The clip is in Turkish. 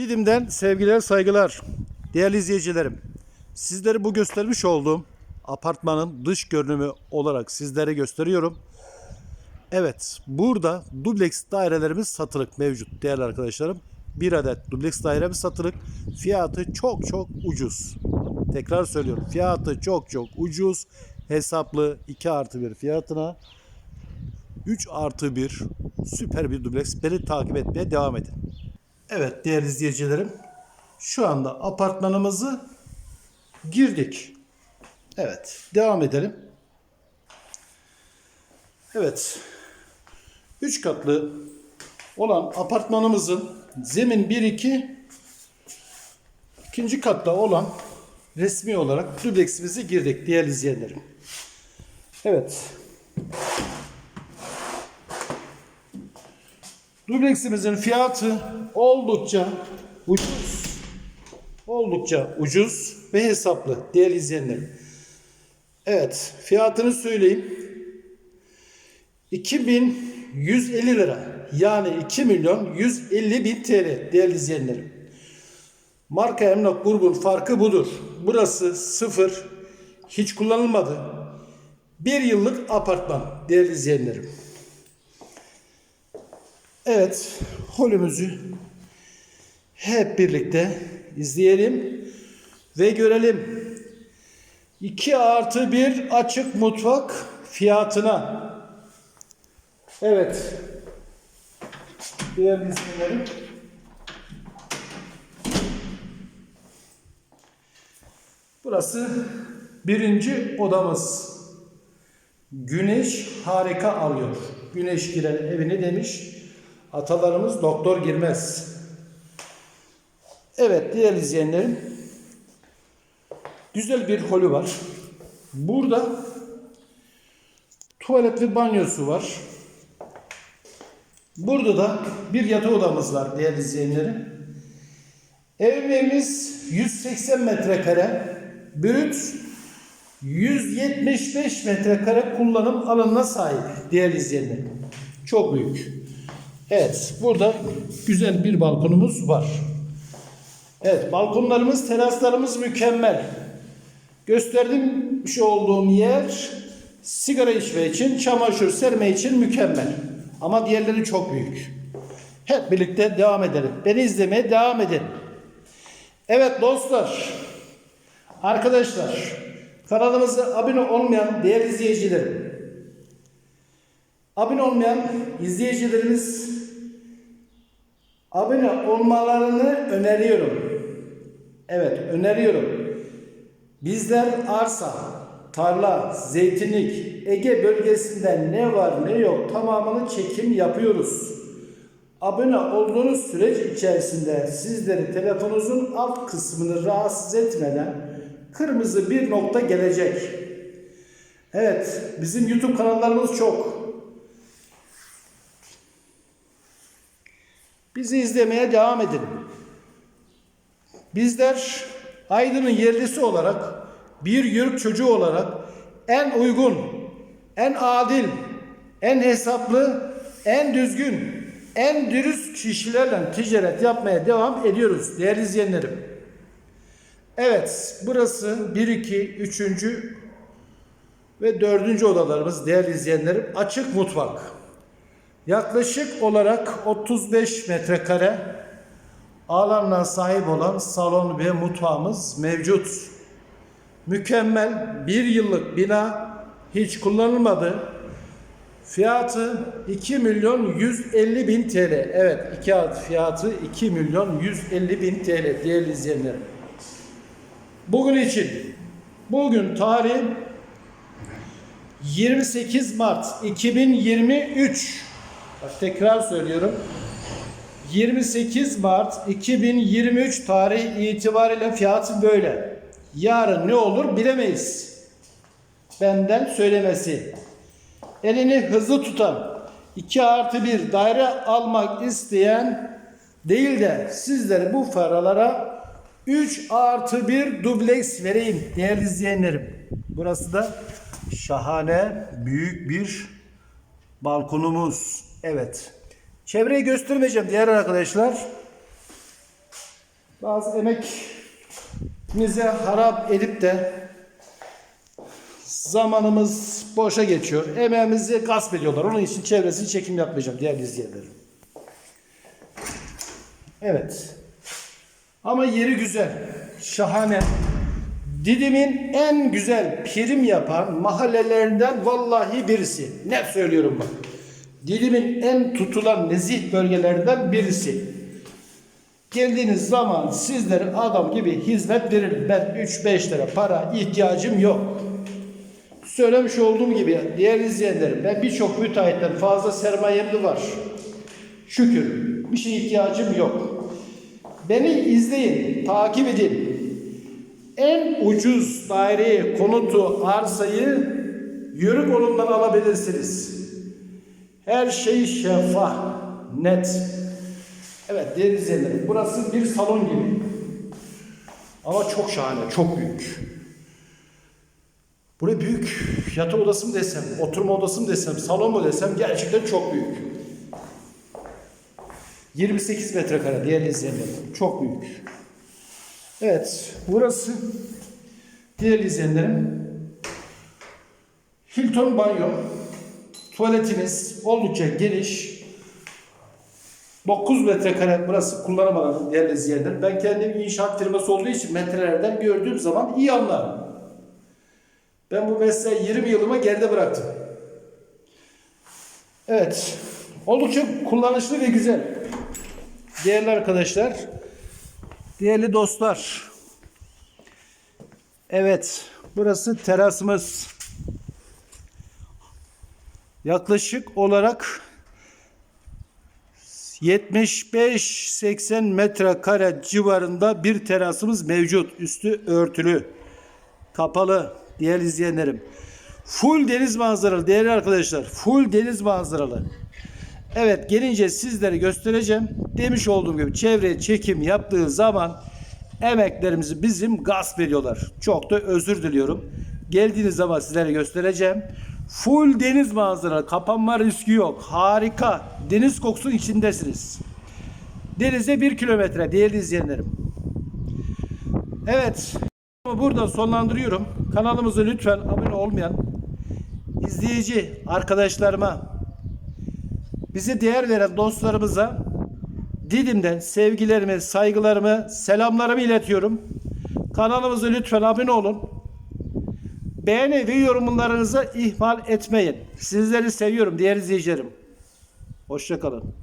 Didim'den sevgiler saygılar değerli izleyicilerim. Sizleri bu göstermiş olduğum apartmanın dış görünümü olarak sizlere gösteriyorum. Evet burada dubleks dairelerimiz satılık mevcut değerli arkadaşlarım. Bir adet dubleks dairemiz satılık. Fiyatı çok çok ucuz. Tekrar söylüyorum fiyatı çok çok ucuz. Hesaplı 2 artı 1 fiyatına 3 artı 1 süper bir dubleks. Beni takip etmeye devam edin. Evet değerli izleyicilerim. Şu anda apartmanımızı girdik. Evet devam edelim. Evet. 3 katlı olan apartmanımızın zemin 1-2 ikinci katta olan resmi olarak dubleksimizi girdik değerli izleyenlerim. Evet. Dubleksimizin fiyatı oldukça ucuz. Oldukça ucuz ve hesaplı değerli izleyenlerim. Evet fiyatını söyleyeyim. 2150 lira yani 2 milyon 150 bin TL değerli izleyenlerim. Marka emlak grubun farkı budur. Burası sıfır hiç kullanılmadı. Bir yıllık apartman değerli izleyenlerim. Evet, holümüzü hep birlikte izleyelim ve görelim. 2 artı 1 açık mutfak fiyatına. Evet. Değerli izleyenlerim. Burası birinci odamız. Güneş harika alıyor. Güneş giren evini demiş. Atalarımız doktor girmez. Evet değerli izleyenlerim. Güzel bir holü var. Burada tuvalet ve banyosu var. Burada da bir yatak odamız var değerli izleyenlerim. Evimiz 180 metrekare. Brüt 175 metrekare kullanım alanına sahip değerli izleyenlerim. Çok büyük. Evet, burada güzel bir balkonumuz var. Evet, balkonlarımız, teraslarımız mükemmel. Gösterdiğim olduğum yer sigara içme için, çamaşır serme için mükemmel. Ama diğerleri çok büyük. Hep birlikte devam edelim. Beni izlemeye devam edin. Evet dostlar, arkadaşlar, kanalımıza abone olmayan değerli izleyicilerim, abone olmayan izleyicilerimiz abone olmalarını öneriyorum. Evet, öneriyorum. Bizler arsa, tarla, zeytinlik, Ege bölgesinde ne var ne yok tamamını çekim yapıyoruz. Abone olduğunuz süreç içerisinde sizleri telefonunuzun alt kısmını rahatsız etmeden kırmızı bir nokta gelecek. Evet, bizim YouTube kanallarımız çok. Bizi izlemeye devam edin. Bizler Aydın'ın yerlisi olarak bir yörük çocuğu olarak en uygun, en adil, en hesaplı, en düzgün, en dürüst kişilerle ticaret yapmaya devam ediyoruz değerli izleyenlerim. Evet, burası 1, 2, 3. ve 4. odalarımız değerli izleyenlerim. Açık mutfak. Yaklaşık olarak 35 metrekare alanına sahip olan salon ve mutfağımız mevcut. Mükemmel bir yıllık bina hiç kullanılmadı. Fiyatı 2 milyon 150 bin TL. Evet iki ad fiyatı 2 milyon 150 bin TL değerli izleyenlerim. Bugün için bugün tarih 28 Mart 2023 Tekrar söylüyorum. 28 Mart 2023 tarih itibariyle fiyatı böyle. Yarın ne olur bilemeyiz. Benden söylemesi. Elini hızlı tutan 2 artı 1 daire almak isteyen değil de sizlere bu paralara 3 artı 1 dubleks vereyim değerli izleyenlerim. Burası da şahane büyük bir balkonumuz. Evet. Çevreyi göstermeyeceğim diğer arkadaşlar. Bazı emekimize harap edip de zamanımız boşa geçiyor. Emeğimizi gasp ediyorlar. Onun için çevresini çekim yapmayacağım değerli izleyenlerim. Evet. Ama yeri güzel. Şahane. Didim'in en güzel prim yapan mahallelerinden vallahi birisi. Ne söylüyorum bak. Didim'in en tutulan nezih bölgelerinden birisi. Geldiğiniz zaman sizlere adam gibi hizmet veririm. Ben 3-5 lira para ihtiyacım yok. Söylemiş olduğum gibi değerli izleyenlerim ben birçok müteahhitten fazla sermayem de var. Şükür bir şeye ihtiyacım yok. Beni izleyin, takip edin. En ucuz daireyi, konutu, arsayı yörük olumdan alabilirsiniz. Her şey şeffaf, net. Evet değerli izleyenlerim burası bir salon gibi. Ama çok şahane, çok büyük. Buraya büyük yatak odası mı desem, oturma odası mı desem, salon mu desem gerçekten çok büyük. 28 metrekare değerli izleyenlerim. Çok büyük. Evet, burası değerli izleyenlerim. Hilton banyo. Tuvaletimiz oldukça geniş. 9 metrekare burası kullanım alanı değerli izleyenlerim. Ben kendim inşaat firması olduğu için metrelerden gördüğüm zaman iyi anlarım. Ben bu mesleği 20 yılıma geride bıraktım. Evet. Oldukça kullanışlı ve güzel. Değerli arkadaşlar, değerli dostlar. Evet, burası terasımız. Yaklaşık olarak 75-80 metrekare civarında bir terasımız mevcut. Üstü örtülü, kapalı değerli izleyenlerim. Full deniz manzaralı değerli arkadaşlar. Full deniz manzaralı. Evet gelince sizlere göstereceğim. Demiş olduğum gibi çevreye çekim yaptığı zaman emeklerimizi bizim gasp ediyorlar. Çok da özür diliyorum. Geldiğiniz zaman sizlere göstereceğim. Full deniz manzaralı. Kapanma riski yok. Harika. Deniz kokusunun içindesiniz. Denize bir kilometre değerli izleyenlerim. Evet. Burada sonlandırıyorum. Kanalımızı lütfen abone olmayan izleyici arkadaşlarıma bize değer veren dostlarımıza Didim'den sevgilerimi, saygılarımı, selamlarımı iletiyorum. Kanalımıza lütfen abone olun. Beğeni ve yorumlarınızı ihmal etmeyin. Sizleri seviyorum değerli izleyicilerim. Hoşçakalın.